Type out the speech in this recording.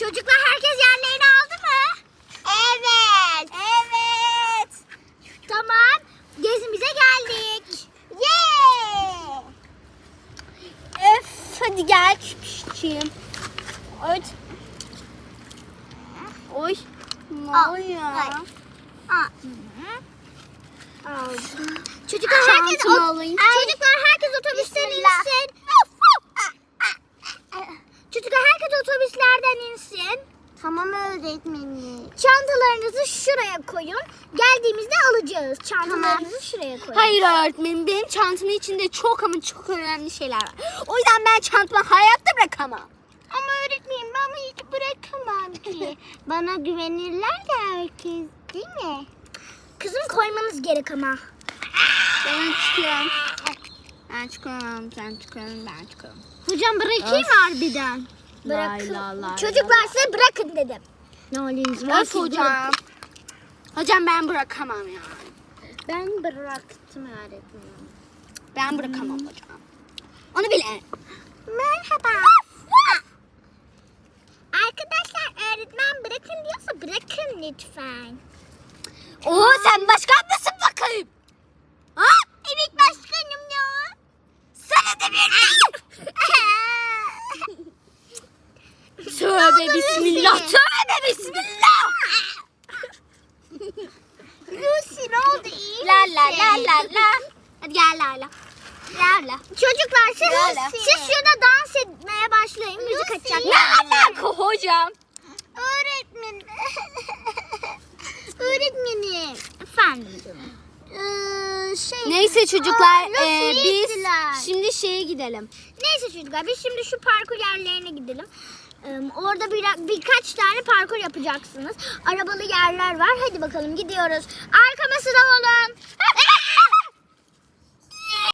Çocuklar herkes yerlerini aldı mı? Evet. Evet. Tamam. Gezimize geldik. Yeah. Öf hadi gel küçüğüm. Oy. Oy. Ne oluyor? Çocuklar herkes Çantamı. Çocuklar herkes otobüsten Bismillah. insin. Çocuklar herkes otobüslerden insin. Tamam öğretmenim. Çantalarınızı şuraya koyun. Geldiğimizde alacağız. Çantalarınızı şuraya koyun. Hayır öğretmenim benim çantamın içinde çok ama çok önemli şeyler var. O yüzden ben çantamı hayatta bırakamam. Ama öğretmenim ben bunu hiç bırakamam ki. Bana güvenirler de herkes değil mi? Kızım koymanız gerek ama. Ben çıkıyorum. Ben çıkıyorum, sen çıkıyorum, ben çıkıyorum. Hocam bırakayım harbiden. Bırakın. Lay la la Çocuklar size bırakın dedim. Ne haliniz Öf hocam. Hocam ben bırakamam ya. Ben bıraktım öğretmenim. Ben bırakamam hocam. Onu bile. Merhaba. Arkadaşlar öğretmen bırakın diyorsa bırakın lütfen. Oo sen başkan mısın bakayım? Ha? Evet başkanım ya. Sana da bir Tövbe bismillah, tövbe bismillah. Lucy ne oldu iyi La la la la la. Hadi gel la la. La la. Çocuklar siz, Lala. siz şurada dans etmeye başlayın. Müzik açacak. Ne alaka hocam? Öğretmen. Öğretmenim. Efendim. Ee, şey. Neyse çocuklar Aa, e, biz şimdi şeye gidelim. Neyse çocuklar biz şimdi şu parkur yerlerine gidelim. Orada bir, birkaç tane parkur yapacaksınız. Arabalı yerler var. Hadi bakalım gidiyoruz. Arkama sıra olun.